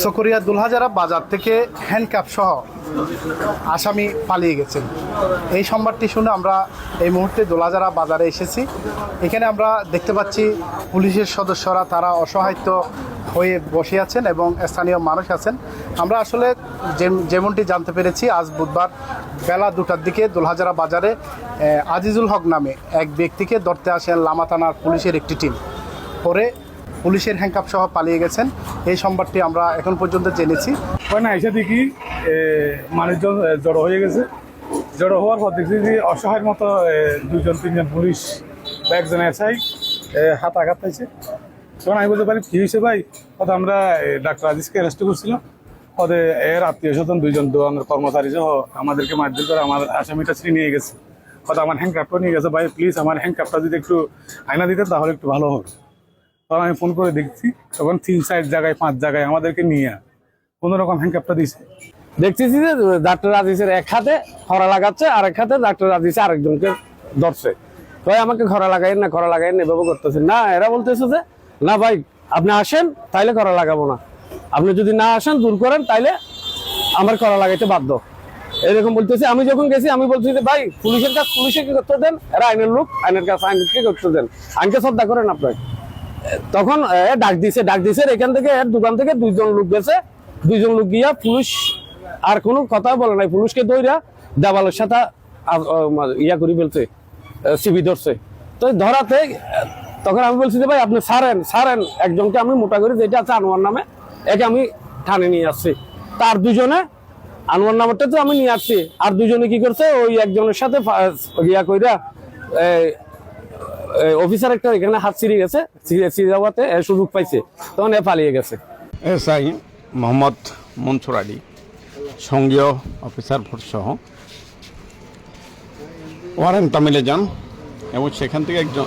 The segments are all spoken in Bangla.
সকরিয়া দুলহাজারা বাজার থেকে হ্যান্ডক্যাপ সহ আসামি পালিয়ে গেছেন। এই সংবাদটি শুনে আমরা এই মুহূর্তে দোলাজারা বাজারে এসেছি। এখানে আমরা দেখতে পাচ্ছি পুলিশের সদস্যরা, তারা অসহায়িত হয়ে বসে আছেন এবং স্থানীয় মানুষ আছেন। আমরা আসলে যেমনটি জানতে পেরেছি, আজ বুধবার বেলা দুটার দিকে দোলহাজারা বাজারে আজিজুল হক নামে এক ব্যক্তিকে ধরতে আসেন লামা থানার পুলিশের একটি টিম। পরে পুলিশের হ্যাঙ্কাপ সহ পালিয়ে গেছেন। এই সংবাদটি আমরা এখন পর্যন্ত জেনেছি। ওখানে এসে দেখি মানুষজন জড়ো হয়ে গেছে। জড়ো হওয়ার পর দেখছি যে অসহায়ের মতো দুজন তিনজন পুলিশ বা একজন এসআই হাত আঘাত পাইছে। তখন আমি বলতে পারি, কি হয়েছে ভাই? কথা আমরা ডাক্তার আজিজকে অ্যারেস্ট করছিলাম। ওদের এর আত্মীয় স্বজন দুইজন দোকানের কর্মচারী সহ আমাদেরকে মারধর করে আমার আসামিটা ছিনিয়ে নিয়ে গেছে। কথা আমার হ্যান্ডক্রাফটটা নিয়ে গেছে, ভাই প্লিজ আমার হ্যান্ডক্রাফটটা যদি একটু আয়না দিতে তাহলে একটু ভালো হবে তখন আমি ফোন করে দেখছি, তখন তিন চার জায়গায়, পাঁচ জায়গায় আমাদেরকে নিয়ে কোনো রকম হ্যান্ডক্রাফটটা দিছে। দেখতেছি যে ডাক্তার আজিজের এক হাতে খরা লাগাচ্ছে আর এক হাতে ডাক্তার আজিজ আরেকজনকে ধরছে। ভাই আমাকে খরা লাগাইন না, খরা লাগাইন এভাবে করতেছে না, এরা বলতেছে যে, না ভাই, আপনি আসেন, তাইলে খরা লাগাবো না। আপনি যদি না আসেন, দূর করেন, তাইলে আমার করা লাগাইতে বাধ্য। এরকম বলতেছে। আমি যখন গেছি, আমি বলছি যে, ভাই, পুলিশের কাজ, পুলিশে কি করতে দেন? এরা আইনের লোক, আইনের কাজ, আইনকে করতে দেন? আইনকে শ্রদ্ধা করেন আপনাকে তখন ডাক দিছে ডাক দিছে, এখান থেকে এর দোকান থেকে দুইজন লোক গেছে। দুইজন লোক গিয়া পুলিশ আর কোনো কথা বলে নাই। পুলিশকে দইরা দেওয়ালের সাথে ইয়া করে ফেলছে সিবি ধরছে। তো ধরাতে তখন আমি বলছি যে, ভাই, আপনি সারেন সারেন। একজনকে আমি মোটা করে, যেটা আছে আনোয়ার নামে, একে আমি ঠানে নিয়ে আসছি। তার দুজনে, আনোয়ার নামটা তো আমি নিয়ে আসছি। আর দুজনে কি করছে, ওই একজনের সাথে ইয়া কইরা অফিসার একটা এখানে হাত ছিঁড়ে গেছে, ছিঁড়ে যাওয়াতে সুযোগ পাইছে। তখন এ পালিয়ে গেছে। এসআই মোহাম্মদ মনসুর আলী, সঙ্গীয় অফিসার ফোর্স সহ ওয়ারেন তামিলে যান এবং সেখান থেকে একজন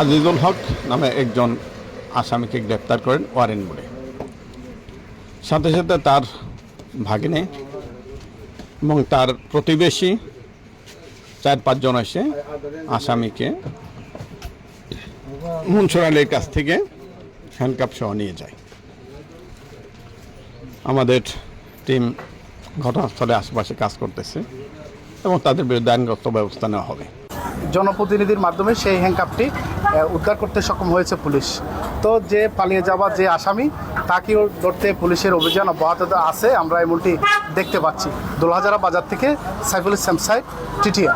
আজিজুল হক নামে একজন আসামিকে গ্রেপ্তার করেন ওয়ারেন বলে। সাথে সাথে তার ভাগিনে এবং তার প্রতিবেশী চার পাঁচজন এসে আসামিকে মনসুর আলীর কাছ থেকে হ্যান্ডকাপ সহ নিয়ে যায়। আমাদের টিম ঘটনাস্থলে আশেপাশে কাজ করতেছে এবং তাদের বিরুদ্ধে আইনগত ব্যবস্থা নেওয়া হবে। জনপ্রতিনিধির মাধ্যমে সেই হ্যাঙ্কাপটি উদ্ধার করতে সক্ষম হয়েছে পুলিশ। তো যে পালিয়ে যাওয়া যে আসামি, তাকেও ধরতে পুলিশের অভিযান অব্যাহত আছে। আমরা এমনটি দেখতে পাচ্ছি। দোলহাজারা বাজার থেকে সাইফুল ইসলাম সাহেব টিটিয়া